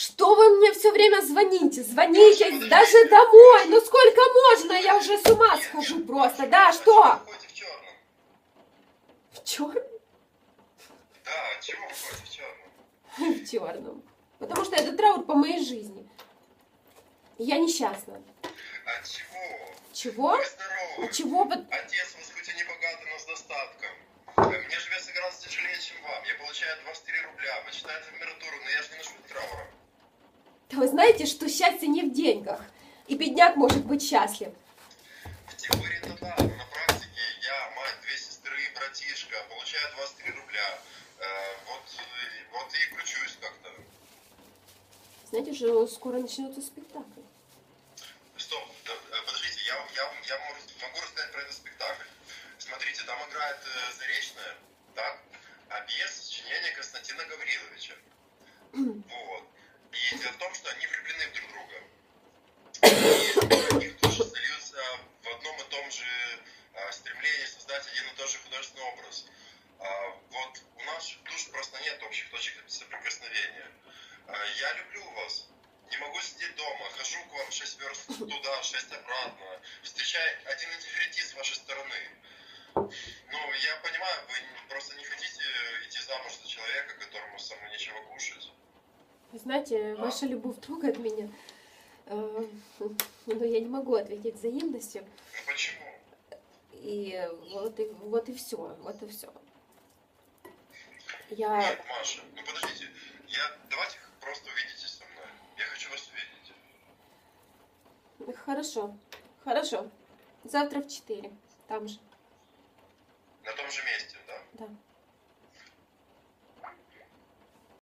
Что вы мне все время звоните? Звоните даже домой. Ну сколько можно? Я уже с ума схожу просто. Да, что? В черном. В? Да, чего вы в черном? В черном. Потому что это траур по моей жизни. Я несчастна. От чего? Чего? Вы здоровы. От чего? Отец вас хоть и не богатый, но с достатком. Мне живется гораздо тяжелее, чем вам. Я получаю 23 рубля. Вы читаете температуру, но я же не ношу траура. Вы знаете, что счастье не в деньгах. И бедняк может быть счастлив. В теории это да, на практике я, мать, две сестры, братишка, получаю 23 рубля. Э, вот, вот и кручусь как-то. Знаете, уже скоро начнется спектакль. Стоп, да, э, подождите, я, я, я могу, могу рассказать про этот спектакль. Смотрите, там играет э, Заречная, так? А пьеса сочинения Константина Гавриловича. Вот. Дело в том, что они влюблены в друг друга. И их души сольются в одном и том же а, стремлении создать один и тот же художественный образ. А, вот у наших душ просто нет общих точек соприкосновения. А, я люблю вас. Не могу сидеть дома, хожу к вам 6 верст туда, 6 обратно. Встречаю один антиферитит с вашей стороны. Ну, я понимаю, вы просто не хотите идти замуж за человека, которому кушать. Вы знаете, ваша любовь трогает меня. Э, Но я не могу ответить взаимностью. Ну почему? И вот и, вот и все. Вот и все. Я... Нет, Маша, ну подождите. Я... Давайте просто увидитесь со мной. Я хочу вас увидеть. Хорошо. Хорошо. Завтра в 4. Там же. На том же месте, да? Да.